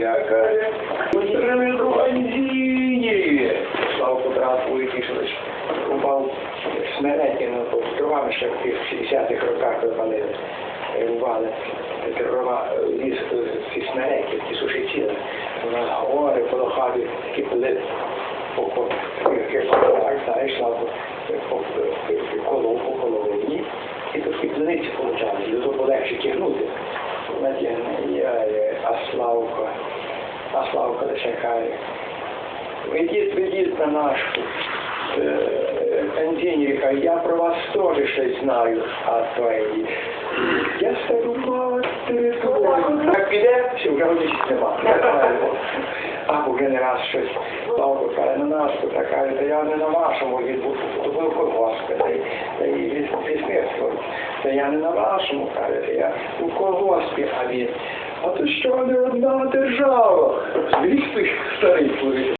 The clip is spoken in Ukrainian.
ніяка. Трензіні! Славку Трасову і Кішевич. Упав Смеретіну, тривами ще в 60-х роках випали, е, рубали. Трава ліс е, е, ці смереки, ті сушиці, на гори, полохаві, такі пили по копах, знаєш, славку, по колову, по коловині. І тут під зениці получали, його полегше тягнути. А Славко де чекає. Ведіть, ведіть на нашу е, я про вас теж щось знаю, а твої. Я стару матері твою. Так піде, все, вже годичі нема. А вже не раз щось Славко каже, на нас каже, та я не на вашому відбув, то був колгоспи, та й лісництво. Та я не на вашому, каже, та я у колгоспі, а він. А то що не одна держава? Звісно, старий чоловік.